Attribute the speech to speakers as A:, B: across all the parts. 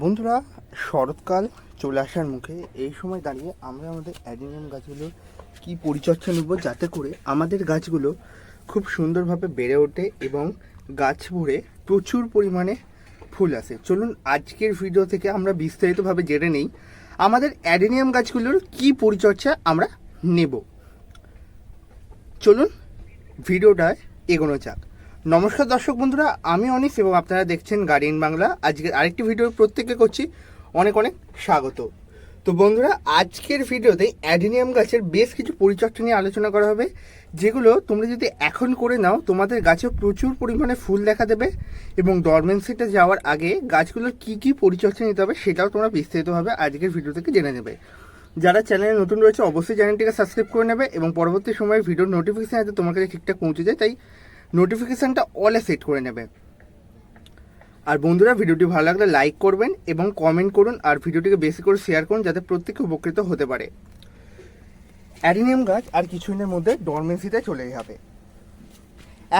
A: বন্ধুরা, শরৎকাল চলে আসার মুখে এই সময় দাঁড়িয়ে আমরা আমাদের অ্যাডিনিয়াম গাছগুলোর কি পরিচর্যা নেব যাতে করে আমাদের গাছগুলো খুব সুন্দরভাবে বেড়ে ওঠে এবং গাছ ভরে প্রচুর পরিমাণে ফুল আসে। চলুন আজকের ভিডিও থেকে আমরা বিস্তারিতভাবে জেনে নেই আমাদের অ্যাডিনিয়াম গাছগুলোর কি পরিচর্যা আমরা নেব। চলুন ভিডিওটায় এগোনো যাক। নমস্কার দর্শক বন্ধুরা, আমি অনিস এবং আপনারা দেখছেন গার্ডিয়ান বাংলা। আজকের আরেকটি ভিডিও প্রত্যেককে করছি। অনেক অনেক স্বাগত। তো বন্ধুরা, আজকের ভিডিওতে অ্যাডিনিয়াম গাছের বেশ কিছু পরিচর্যা নিয়ে আলোচনা করা হবে। যেগুলো তোমরা যদি এখন করে নাও, তোমাদের গাছে প্রচুর পরিমাণে ফুল দেখা দেবে এবং ডরমেন্সিতে যাওয়ার আগে গাছগুলোর কি কি পরিচর্যা নিতে হবে সেটাও তোমরা বিস্তারিতভাবে আজকের ভিডিও থেকে জেনে নেবে। যারা চ্যানেলে নতুন রয়েছে, অবশ্যই চ্যানেলটিকে সাবস্ক্রাইব করে নেবে এবং পরবর্তী সময়ে ভিডিওর নোটিফিকেশন যাতে তোমার কাছে ঠিকঠাক পৌঁছে যায়। তাই নোটিফিকেশানটা অলে সেট করে নেবে। আর বন্ধুরা, ভিডিওটি ভালো লাগলে লাইক করবেন এবং কমেন্ট করুন আর ভিডিওটিকে বেশি করে শেয়ার করুন যাতে প্রত্যেকে উপকৃত হতে পারে। অ্যাডিনিয়াম গাছ আর কিছুদিনের মধ্যে ডরমেন্সিতে চলে যাবে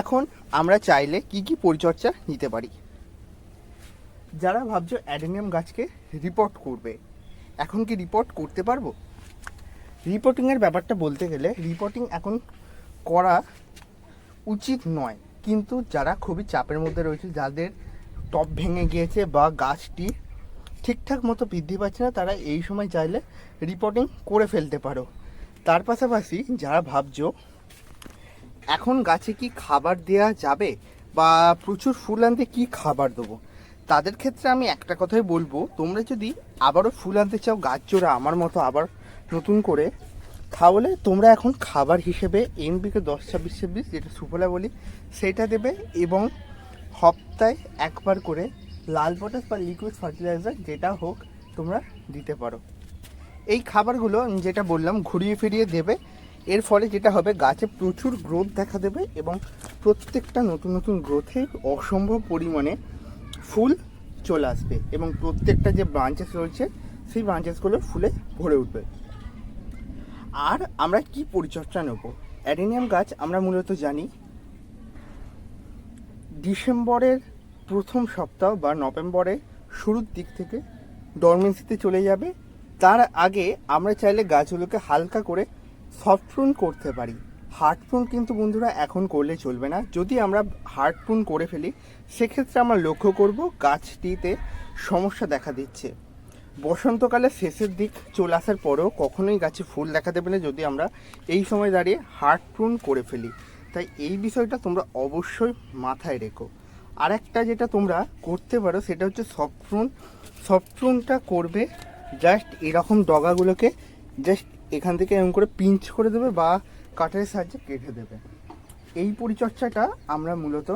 A: এখন আমরা চাইলে কি কি পরিচর্যা নিতে পারি? যারা ভাবছ অ্যাডিনিয়াম গাছকে রিপোর্ট করবে, এখন কি রিপোর্ট করতে পারব? রিপোর্টিংয়ের ব্যাপারটা বলতে গেলে রিপোর্টিং এখন করা উচিত নয়। কিন্তু যারা খুবই চাপের মধ্যে রয়েছে, যাদের টপ ভেঙে গিয়েছে বা গাছটি ঠিকঠাক মতো বৃদ্ধি পাচ্ছে না, তারা এই সময় চাইলে রিপোর্টিং করে ফেলতে পারো। তার পাশাপাশি যারা ভাবছ, এখন গাছে কি খাবার দেওয়া যাবে বা প্রচুর ফুল আনতে কী খাবার দেবো? তাদের ক্ষেত্রে আমি একটা কথাই বলব, তোমরা যদি আবারও ফুল আনতে চাও, গাছ জোড়া আমার মতো আবার নতুন করে তাহলে তোমরা এখন খাবার হিসেবে এমবিকে দশ, ছাব্বিশ ছাব্বিশ যেটা সুফলা বলি, সেটা দেবে এবং সপ্তাহে একবার করে লাল পটাশ বা লিকুইড ফার্টিলাইজার যেটা হোক তোমরা দিতে পারো। এই খাবারগুলো যেটা বললাম ঘুরিয়ে ফিরিয়ে দেবে। এর ফলে যেটা হবে, গাছে প্রচুর গ্রোথ দেখা দেবে এবং প্রত্যেকটা নতুন নতুন গ্রোথে অসম্ভব পরিমাণে ফুল চলে আসবে এবং প্রত্যেকটা যে ব্রাঞ্চেস রয়েছে, সেই ব্রাঞ্চেসগুলো ফুলে ভরে উঠবে। আর আমরা কি পরিচর্যা নেব? অ্যাডেনিয়াম গাছ আমরা মূলত জানি ডিসেম্বরের প্রথম সপ্তাহ বা নভেম্বরের শুরুর দিক থেকে ডরমেন্সিতে চলে যাবে। তার আগে আমরা চাইলে গাছগুলোকে হালকা করে সফট প্রুন করতে পারি। হার্ড প্রুন কিন্তু বন্ধুরা এখন করলে চলবে না। যদি আমরা হার্ড প্রুন করে ফেলি, সেক্ষেত্রে আমরা লক্ষ্য করব গাছটিতে সমস্যা দেখা দিচ্ছে। বসন্তকালে শেষের দিক চলে আসার পরেও কখনোই গাছে ফুল দেখা দেবে না যদি আমরা এই সময় দাঁড়িয়ে হার্ট প্রুন করে ফেলি। তাই এই বিষয়টা তোমরা অবশ্যই মাথায় রেখো। আরেকটা যেটা তোমরা করতে পারো সেটা হচ্ছে সফট প্রুন সফট প্রুনটা করবে জাস্ট এরকম ডগাগুলোকে জাস্ট এখান থেকে এরকম করে পিঞ্চ করে দেবে বা কাঠের সাহায্যে কেটে দেবে। এই পরিচর্যাটা আমরা মূলত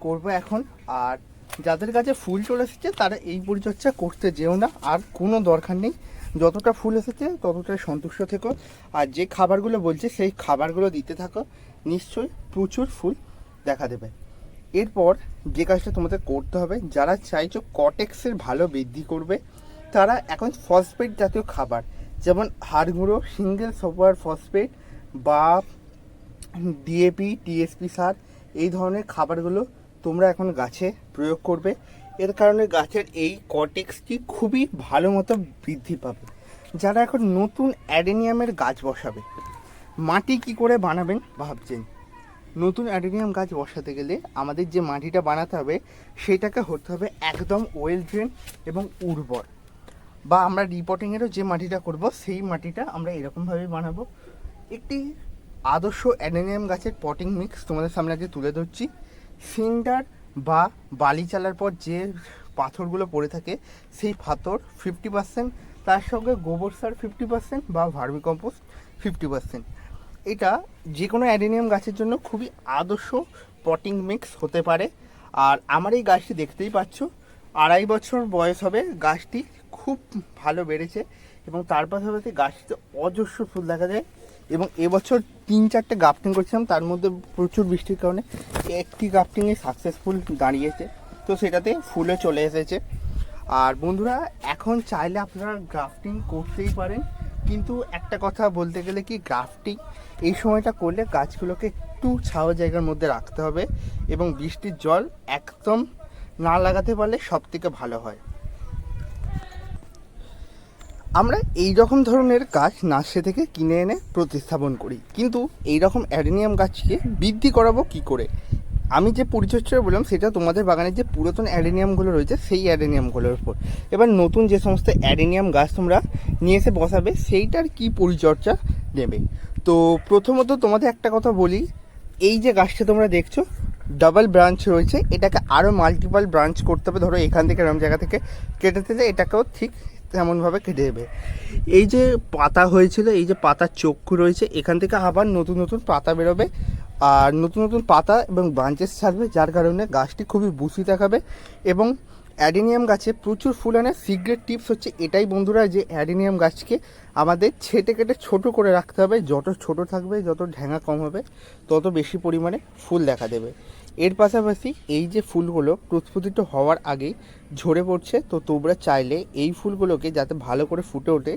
A: করব এখন। আর যাদের কাছে ফুল চলে এসেছে, তারা এই পরিচর্যা করতে যেও না। আর কোনো দরকার নেই। যতটা ফুল এসেছে, ততটাই সন্তুষ্ট থেকো। আর যে খাবারগুলো বলছে, সেই খাবারগুলো দিতে থাকো। নিশ্চয়ই প্রচুর ফুল দেখা দেবে। এরপর যে কাজটা তোমাদের করতে হবে, যারা চাইছো কটেক্সের ভালো বৃদ্ধি করবে, তারা এখন ফসফেট জাতীয় খাবার, যেমন হাড় গুঁড়ো, সিঙ্গেল সুপার ফসফেট বা ডিএপি, টিএসপি সার, এই ধরনের খাবারগুলো তোমরা এখন গাছে প্রয়োগ করবে। এর কারণে গাছের এই কটেক্সটি খুবই ভালো মতো বৃদ্ধি পাবে। যারা এখন নতুন অ্যাডেনিয়ামের গাছ বসাবে, মাটি কি করে বানাবেন ভাবছেন? নতুন অ্যাডেনিয়াম গাছ বসাতে গেলে আমাদের যে মাটিটা বানাতে হবে, সেটাকে হতে হবে একদম ওয়েল ড্রেন এবং উর্বর। বা আমরা রিপোর্টিংয়েরও যে মাটিটা করব, সেই মাটিটা আমরা এরকমভাবে বানাবো। একটি আদর্শ অ্যাডেনিয়াম গাছের পটিং মিক্স তোমাদের সামনে আজকে তুলে ধরছি। সিন্ডার বা বালি চালার পর যে পাথরগুলো পড়ে থাকে, সেই পাথর ফিফটি পার্সেন্ট তার সঙ্গে গোবর সার ফিফটি পার্সেন্ট বা ভার্মি কম্পোস্ট ফিফটি পার্সেন্ট এটা যে কোনো অ্যাডেনিয়াম গাছের জন্য খুবই আদর্শ পটিং মিক্স হতে পারে। আর আমার এই গাছটি দেখতেই পাচ্ছ, আড়াই বছর বয়স হবে, গাছটি খুব ভালো বেড়েছে এবং তার পাশাপাশি গাছটিতে অজস্র ফুল দেখা যায়। এবং এবছর তিন চারটে গাফটিং করছিলাম, তার মধ্যে প্রচুর বৃষ্টির কারণে একটি গাফটিংয়ে সাকসেসফুল দাঁড়িয়েছে। তো সেটাতে ফুলে চলে এসেছে। আর বন্ধুরা, এখন চাইলে আপনারা গ্রাফটিং করতেই পারেন, কিন্তু একটা কথা বলতে গেলে কি গ্রাফটিং এই সময়টা করলে গাছগুলোকে একটু ছাওয়া জায়গার মধ্যে রাখতে হবে এবং বৃষ্টির জল একদম না লাগাতে পারলে সব থেকে ভালো হয়। আমরা এই রকম ধরনের গাছ নার্সারি থেকে কিনে এনে প্রতিস্থাপন করি। কিন্তু এই রকম অ্যাডেনিয়াম গাছকে বৃদ্ধি করাবো কি করে? আমি যে পরিচর্যা বললাম, সেটা তোমাদের বাগানে যে পুরাতন অ্যাডেনিয়ামগুলো রয়েছে, সেই অ্যাডেনিয়ামগুলোর উপর। এবার নতুন যে সমস্ত অ্যাডেনিয়াম গাছ তোমরা নিয়ে এসে বসাবে, সেইটার কি পরিচর্যা নেবে? তো প্রথমত তোমাদের একটা কথা বলি, এই যে গাছটা তোমরা দেখছ, ডাবল ব্রাঞ্চ রয়েছে। এটাকে আরও মাল্টিপাল ব্রাঞ্চ করতে হবে। ধরো এখান থেকে এরম জায়গা থেকে কেটে দিলে এটাকেও ঠিক তেমনভাবে কেটে দেবে। এই যে পাতা হয়েছিল, এই যে পাতার চক্ষু রয়েছে, এখান থেকে আবার নতুন নতুন পাতা বেরোবে। আর নতুন নতুন পাতা এবং ব্রাঞ্চেস ছাড়বে, যার কারণে গাছটি খুবই বুসি দেখাবে। এবং অ্যাডেনিয়াম গাছে প্রচুর ফুল আনে। সিগ্রেট টিপস হচ্ছে এটাই বন্ধুরা যে অ্যাডেনিয়াম গাছকে আমাদের ছেটে কেটে ছোট করে রাখতে হবে। যত ছোট থাকবে, যত ঢেঙা কম হবে, তত বেশি পরিমাণে ফুল দেখা দেবে। এর পাশাপাশি এই যে ফুলগুলো প্রস্ফুটিত হওয়ার আগেই ঝরে পড়ছে, তো তোমরা চাইলে এই ফুলগুলোকে যাতে ভালো করে ফুটে ওঠে,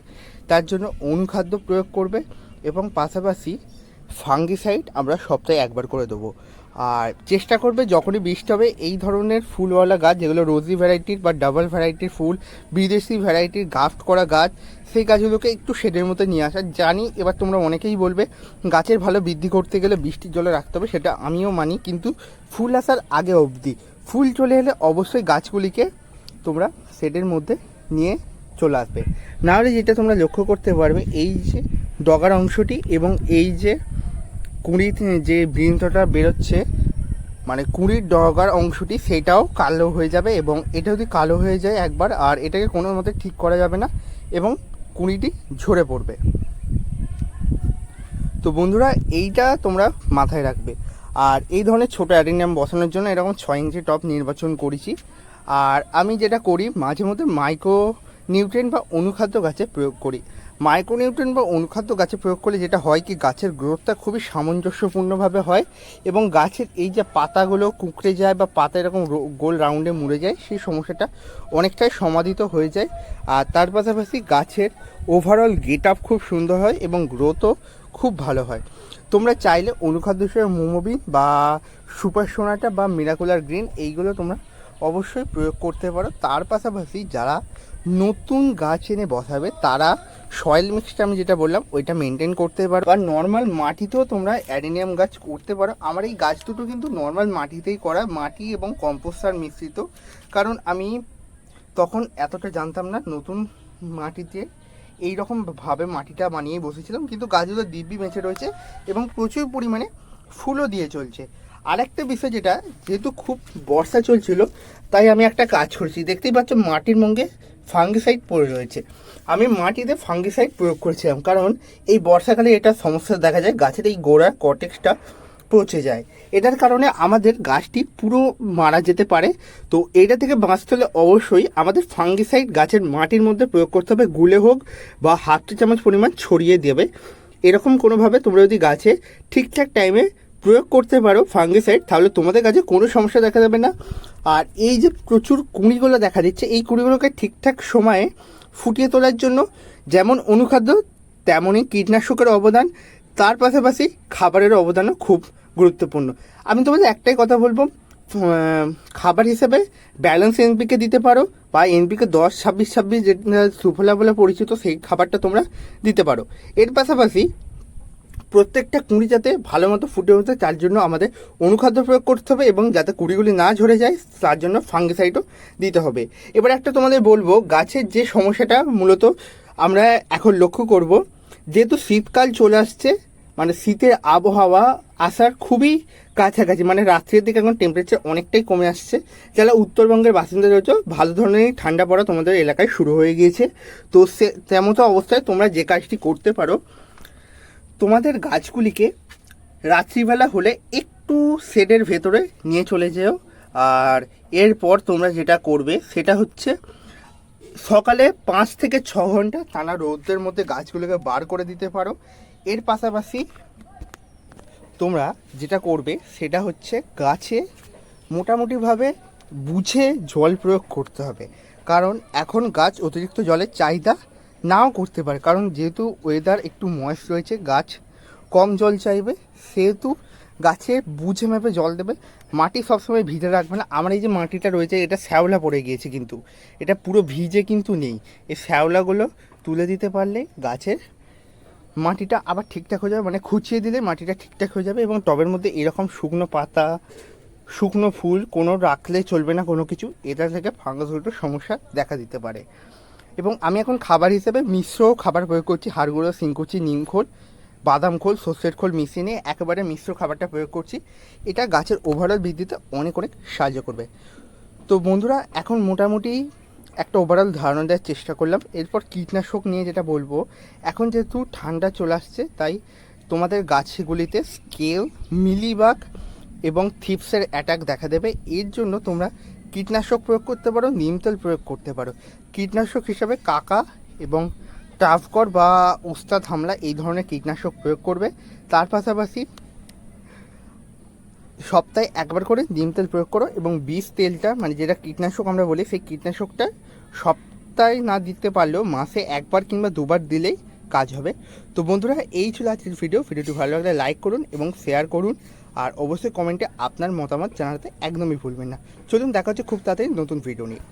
A: তার জন্য অনুখাদ্য প্রয়োগ করবে এবং পাশাপাশি ফাঙ্গিসাইড আমরা সপ্তাহে একবার করে দেবো। আর চেষ্টা করবে যখনই বৃষ্টি হবে, এই ধরনের ফুলওয়ালা গাছ, যেগুলো রোজি ভ্যারাইটির বা ডাবল ভ্যারাইটির ফুল, বিদেশি ভ্যারাইটির গাফট করা গাছ, সেই গাছগুলোকে একটু শেডের মধ্যে নিয়ে আসা। জানি এবার তোমরা অনেকেই বলবে, গাছের ভালো বৃদ্ধি করতে গেলে বৃষ্টির জলে রাখতে হবে, সেটা আমিও মানি, কিন্তু ফুল আসার আগে অবধি, ফুল চলে এলে অবশ্যই গাছগুলিকে তোমরা শেডের মধ্যে নিয়ে চলে আসবে। নাহলে যেটা তোমরা লক্ষ্য করতে পারবে, এই যে ডগার অংশটি এবং এই যে কুঁড়ি যে বৃন্তটা বেরোচ্ছে মানে কুঁড়ির ডগার অংশটি সেটাও কালো হয়ে যাবে এবং এটা যদি কালো হয়ে যায় একবার, আর এটাকে কোনো মতে ঠিক করা যাবে না এবং কুঁড়িটি ঝরে পড়বে। তো বন্ধুরা, এইটা তোমরা মাথায় রাখবে। আর এই ধরনের ছোটো অ্যাডেনিয়াম বসানোর জন্য এরকম ছয় ইঞ্চি টপ নির্বাচন করেছি। আর আমি যেটা করি, মাঝে মধ্যে মাইক্রো নিউট্রেন বা অনুখাদ্য গাছে প্রয়োগ করি। মাইক্রোনিউট্রেন বা অনুখাদ্য গাছে প্রয়োগ করলে যেটা হয় কি, গাছের গ্রোথটা খুবই সামঞ্জস্যপূর্ণভাবে হয় এবং গাছের এই যে পাতাগুলো কুঁকড়ে যায় বা পাতা এরকম গোল রাউন্ডে মুড়ে যায়, সেই সমস্যাটা অনেকটাই সমাধিত হয়ে যায়। আর তার পাশাপাশি গাছের ওভারঅল গেট আপ খুব সুন্দর হয় এবং গ্রোথও খুব ভালো হয়। তোমরা চাইলে অনুখাদ্য হিসেবে মোমোবিন বা সুপার সোনাটা বা মিরাকুলার গ্রিন এইগুলো তোমরা অবশ্যই প্রয়োগ করতে পারো। তার পাশাপাশি যারা নতুন গাছ এনে বসাবে, তারা সয়েল মিক্সটা আমি যেটা বললাম, ওইটা মেনটেন করতে পারো। আর নর্মাল মাটিতেও তোমরা অ্যাডেনিয়াম গাছ করতে পারো। আমার এই গাছ দুটো কিন্তু নর্মাল মাটিতেই করা, মাটি এবং কম্পোস্টার মিশ্রিত। কারণ আমি তখন এতটা জানতাম না নতুন মাটিতে এই ভাবে মাটিটা বানিয়ে বসেছিলাম। কিন্তু গাছগুলো দিব্যি বেঁচে রয়েছে এবং প্রচুর পরিমাণে ফুলও দিয়ে চলছে। আরেকটা বিষয় যেটা, যেহেতু খুব বর্ষা চলছিল, তাই আমি একটা কাজ করছি। দেখতেই পাচ্ছ মাটির মঙ্গে ফাঙ্গিসাইড পড়ে রয়েছে। আমি মাটিতে ফাঙ্গিসাইড প্রয়োগ করেছিলাম, কারণ এই বর্ষাকালে এটা সমস্যা দেখা যায়, গাছের এই গোড়া কটেক্সটা পচে যায়। এটার কারণে আমাদের গাছটি পুরো মারা যেতে পারে। তো এটা থেকে বাঁচতে হলে অবশ্যই আমাদের ফাঙ্গিসাইড গাছের মাটির মধ্যে প্রয়োগ করতে হবে। গুলে হোক বা হাফ চামচ পরিমাণ ছড়িয়ে দেবে। এরকম কোনোভাবে তোমরা যদি গাছে ঠিকঠাক টাইমে প্রয়োগ করতে পারো ফাঙ্গিসাইড, তাহলে তোমাদের কাছে কোনো সমস্যা দেখা যাবে না। আর এই যে প্রচুর কুঁড়িগুলো দেখা দিচ্ছে, এই কুঁড়িগুলোকে ঠিকঠাক সময়ে ফুটিয়ে তোলার জন্য যেমন অনুখাদ্য, তেমনই কীটনাশকের অবদান, তার পাশাপাশি খাবারের অবদানও খুব গুরুত্বপূর্ণ। আমি তোমাদের একটাই কথা বলব খাবার হিসেবে ব্যালেন্স এনপিকে দিতে পারো বা এনপিকে দশ, ছাব্বিশ ছাব্বিশ যেটা সুফলা বলে পরিচিত সেই খাবারটা তোমরা দিতে পারো। এর পাশাপাশি প্রত্যেকটা কুঁড়ি যাতে ভালো মতো ফুটে ওঠে তার জন্য আমাদের অনুখাদ্য প্রয়োগ করতে হবে এবং যাতে কুঁড়িগুলি না ঝরে যায়, তার জন্য ফাঙ্গিসাইডও দিতে হবে। এবার একটা তোমাদের বলব, গাছের যে সমস্যাটা মূলত আমরা এখন লক্ষ্য করব, যেহেতু শীতকাল চলে আসছে মানে শীতের আবহাওয়া আসার খুবই কাছাকাছি মানে রাত্রের দিকে এখন টেম্পারেচার অনেকটাই কমে আসছে। যারা উত্তরবঙ্গের বাসিন্দা রয়েছে, ভালো ধরনের ঠান্ডা পড়া তোমাদের এলাকায় শুরু হয়ে গিয়েছে। তো সে তেমতো অবস্থায় তোমরা যে কাজটি করতে পারো তোমাদের গাছগুলিকে রাত্রিবেলা হলে একটু শেডের ভেতরে নিয়ে চলে যেও। আর এরপর তোমরা যেটা করবে, সেটা হচ্ছে সকালে পাঁচ থেকে ছ ঘণ্টা টানা রৌদ্রের মধ্যে গাছগুলোকে বার করে দিতে পারো। এর পাশাপাশি তোমরা যেটা করবে, সেটা হচ্ছে গাছে মোটামুটিভাবে বুঝে জল প্রয়োগ করতে হবে। কারণ এখন গাছ অতিরিক্ত জলের চাহিদা নাও করতে পারে, কারণ যেহেতু ওয়েদার একটু ময়েস্ট রয়েছে, গাছ কম জল চাইবে, সেহেতু গাছে বুঝে মেপে জল দেবে। মাটি সবসময় ভিজে রাখবে না। আমার এই যে মাটিটা রয়েছে, এটা শ্যাওলা পড়ে গিয়েছে কিন্তু। এটা পুরো ভিজে কিন্তু নেই। এই শ্যাওলাগুলো তুলে দিতে পারলে গাছের মাটিটা আবার ঠিকঠাক হয়ে যাবে মানে খুঁচিয়ে দিলে মাটিটা ঠিকঠাক হয়ে যাবে এবং টবের মধ্যে এরকম শুকনো পাতা, শুকনো ফুল কোনো রাখলে চলবে না কোনো কিছু। এটা থেকে ফাঙ্গাসগুলোর সমস্যা দেখা দিতে পারে। এবং আমি এখন খাবার হিসেবে মিশ্র খাবার প্রয়োগ করছি হাড়গুঁড়ো সিংকুচি নিমখোল বাদাম খোল, সর্ষের খোল মিশিয়ে নিয়ে একেবারে মিশ্র খাবারটা প্রয়োগ করছি। এটা গাছের ওভারঅল বৃদ্ধিতে অনেক অনেক সাহায্য করবে। তো বন্ধুরা, এখন মোটামুটি একটা ওভারঅল ধারণা দেওয়ার চেষ্টা করলাম। এরপর কীটনাশক নিয়ে যেটা বলব, এখন যেহেতু ঠান্ডা চলে আসছে, তাই তোমাদের গাছগুলিতে স্কেল মিলিবাগ এবং থিপসের অ্যাটাক দেখা দেবে। এর জন্য তোমরা কীটনাশক প্রয়োগ করতে পারো, নিম তেল প্রয়োগ করতে পারো। কীটনাশক হিসাবে কাকা এবং টাফকর বা উস্তাদ হামলা এই ধরনের কীটনাশক প্রয়োগ করবে। তার পাশাপাশি সপ্তাহে একবার করে নিম তেল প্রয়োগ করো এবং বিষ তেলটা মানে যেটা কীটনাশক আমরা বলি, সেই কীটনাশকটা সপ্তাহে না দিতে পারলেও মাসে একবার কিংবা দুবার দিলেই কাজ হবে। তো বন্ধুরা, এই ছিল আজকের ভিডিও ভিডিওটি ভালো লাগলে লাইক করুন এবং শেয়ার করুন। আর অবশ্যই কমেন্টে আপনার মতামত জানাতে একদমই ভুলবেন না। চলুন দেখা হচ্ছে খুব তাড়াতাড়ি নতুন ভিডিও নিয়ে।